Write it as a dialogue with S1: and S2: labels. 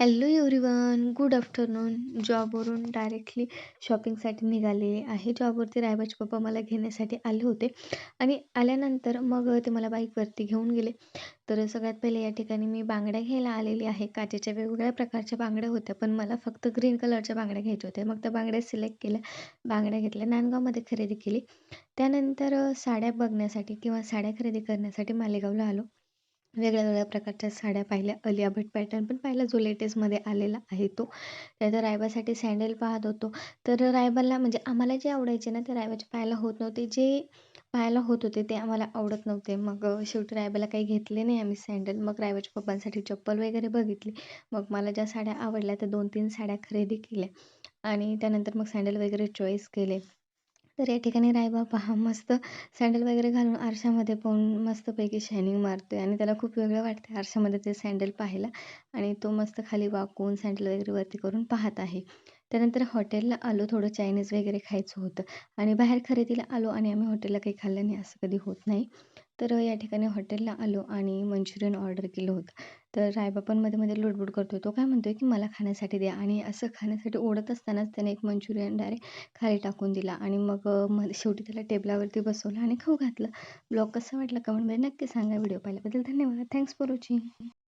S1: Hello everyone good afternoon जॉबवरून directly शॉपिंगसाठी निघाले आहे. जॉबवरती रायबाचे पप्पा मला घेण्यासाठी आले होते. आणि आल्यानंतर मग ते मला बाईकवरती घेऊन गेले. तर सगळ्यात पहिले या ठिकाणी मी बांगड्या घ्यायला आलेली आहे. काचेच्या वेगवेगळ्या प्रकारच्या बांगड्या होत्या. पण मला फक्त ग्रीन कलरच्या बांगड्या घ्यायच्या होत्या. मग त्या बांगड्या सिलेक्ट केल्या. बांगड्या घेतल्या. नांदगावमध्ये खरेदी केली. त्यानंतर साड्या बघण्यासाठी किंवा साड्या खरेदी करण्यासाठी मालेगावला आलो. वेगळ्या वेगळ्या प्रकारच्या साड्या पाहिल्या. अलिया भट पॅटर्न पण पाहिला जो लेटेस्टमध्ये आलेला आहे तो. त्यानंतर रायबासाठी सँडल पाहत होतो. तर रायबाला म्हणजे आम्हाला जे आवडायचे ना ते रायबाचे पाहायला होत नव्हते. जे पाहायला होत होते ते आम्हाला आवडत नव्हते. मग शेवटी रायबाला काही घेतले नाही आम्ही सँडल मग रायबाच्या पप्पांसाठी चप्पल वगैरे बघितली. मग मला ज्या साड्या आवडल्या त्या दोन तीन साड्या खरेदी केल्या. आणि त्यानंतर मग सँडल वगैरे चॉईस केले. तर या ठिकाणी रायबा पहा मस्त सँडल वगैरे घालून आरशामध्ये पाहून मस्तपैकी शायनिंग मारतो आहे आणि त्याला खूप वेगळं वाटतं आरशामध्ये ते सँडल पाहायला. आणि तो मस्त खाली वाकून सँडल वगैरे वरती करून पाहत आहे. त्यानंतर हॉटेलला आलो थोडं चायनीज वगैरे खायचं होतं. आणि बाहेर खरेदीला आलो आणि आम्ही हॉटेलला काही खाल्लं नाही असं कधी होत नाही. तर या ठिकाणी हॉटेलला आलो आणि मंचुरियन ऑर्डर केलं होतं. तर रायबा पण मध्ये मध्ये लुडबुड करतो तो काय म्हणतो की मला खाण्यासाठी द्या. आणि असं खाण्यासाठी ओढत असतानाच त्याने एक मंचुरियन डायरेक्ट खाली टाकून दिला. आणि मग म शेवटी त्याला टेबलावरती बसवलं आणि खाऊ घातलं. ब्लॉग कसा वाटला कमेंटमध्ये नक्की सांगा. व्हिडिओ पाहिल्याबद्दल धन्यवाद. Thanks for watching.